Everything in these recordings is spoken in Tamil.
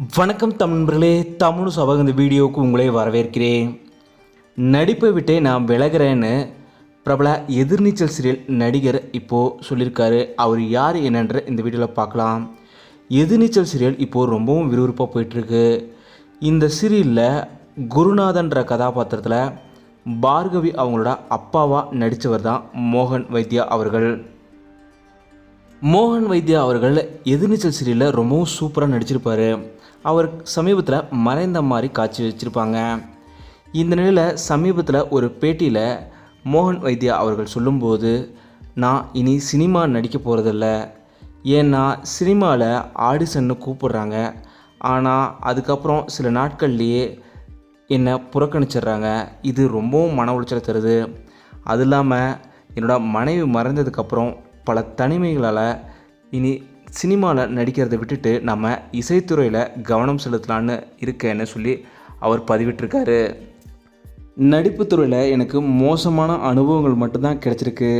வணக்கம் தமிழர்களே தமிழ் சபக இந்த வீடியோவுக்கு உங்களை வரவேற்கிறேன். நடிப்பை விட்டே நான் விலகிறேன்னு பிரபல எதிர்நீச்சல் சீரியல் நடிகர் இப்போது சொல்லியிருக்காரு. அவர் யார் என்னன்ற இந்த வீடியோவில் பார்க்கலாம். எதிர்நீச்சல் சீரியல் இப்போது ரொம்பவும் விறுவிறுப்பாக போயிட்டுருக்கு. இந்த சீரியலில் குருநாதன்ற கதாபாத்திரத்தில் பார்கவி அவங்களோட அப்பாவாக நடித்தவர் தான் மோகன் வைத்யா அவர்கள். மோகன் வைத்யா அவர்கள் எதிர்நீச்சல் சீரியலில் ரொம்பவும் சூப்பராக நடிச்சிருப்பார். அவர் சமீபத்தில் மறைந்த மாதிரி காட்சி வச்சுருப்பாங்க. இந்த நிலையில் சமீபத்தில் ஒரு பேட்டியில் மோகன் வைத்யா அவர்கள் சொல்லும்போது நான் இனி சினிமா நடிக்க போகிறதில்ல ஏன்னா சினிமாவில் ஆடிஷன்னு கூப்பிடுறாங்க. ஆனால் அதுக்கப்புறம் சில நாட்கள்லேயே என்னை புறக்கணிச்சிடுறாங்க. இது ரொம்பவும் மன உளைச்சலை தருது. அது இல்லாமல் என்னோட மனைவி மறைந்ததுக்கப்புறம் பல தனிமைகளால் இனி சினிமாவில் நடிக்கிறதை விட்டுட்டு நம்ம இசைத்துறையில் கவனம் செலுத்தலான்னு இருக்கேன்னு சொல்லி அவர் பதிவிட்டிருக்காரு. நடிப்பு துறையில் எனக்கு மோசமான அனுபவங்கள் மட்டும்தான் கிடச்சிருக்கு.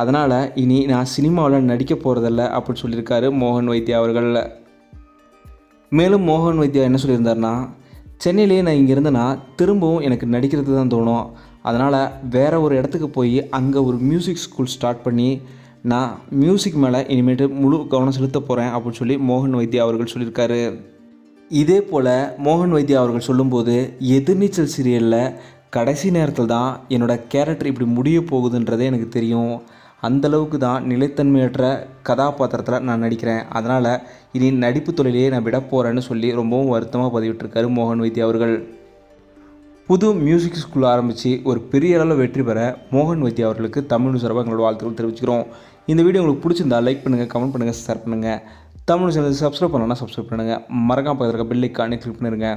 அதனால் இனி நான் சினிமாவில் நடிக்க போகிறதில்ல அப்படின்னு சொல்லியிருக்காரு மோகன் வைத்யா அவர்கள். மேலும் மோகன் வைத்யா என்ன சொல்லியிருந்தாருன்னா சென்னையிலேயே நான் இங்கே இருந்தேன்னா திரும்பவும் எனக்கு நடிக்கிறது தான் தோணும். அதனால் வேறு ஒரு இடத்துக்கு போய் அங்கே ஒரு மியூசிக் ஸ்கூல் ஸ்டார்ட் பண்ணி நான் மியூசிக் மேலே இனிமேட்டு முழு கவனம் செலுத்த போகிறேன் அப்படின்னு சொல்லி மோகன் வைத்தியா அவர்கள் சொல்லியிருக்காரு. இதே போல் மோகன் வைத்தியா அவர்கள் சொல்லும்போது எதிர்நீச்சல் சீரியலில் கடைசி நேரத்தில் தான் என்னோடய கேரக்டர் இப்படி முடிய போகுதுன்றதே எனக்கு தெரியும். அந்தளவுக்கு தான் நிலைத்தன்மையற்ற கதாபாத்திரத்தில் நான் நடிக்கிறேன். அதனால் இனி நடிப்பு தொழிலையே நான் விட போகிறேன்னு சொல்லி ரொம்பவும் வருத்தமாக பதிவிட்டிருக்காரு மோகன் வைத்தியா அவர்கள். புது மியூசிக் ஸ்கூல் ஆரம்பித்து ஒரு பெரிய அளவில் வெற்றி பெற மோகன் வைத்தியா அவர்களுக்கு தமிழ் சார்பாக எங்களோட வாழ்த்துக்கள் தெரிவிச்சுக்கிறோம். இந்த வீடியோ உங்களுக்கு பிடிச்சிருந்தா லைக் பண்ணுங்கள் கமெண்ட் பண்ணுங்கள் ஷேர் பண்ணுங்கள் தமிழ் சேனல் சப்ஸ்கிரைப் பண்ணலன்னா சப்ஸ்கிரைப் பண்ணுங்கள் மறக்காம பக்கத்தில் இருக்க பெல் ஐக்கானே கிளிக் பண்ணிடுங்க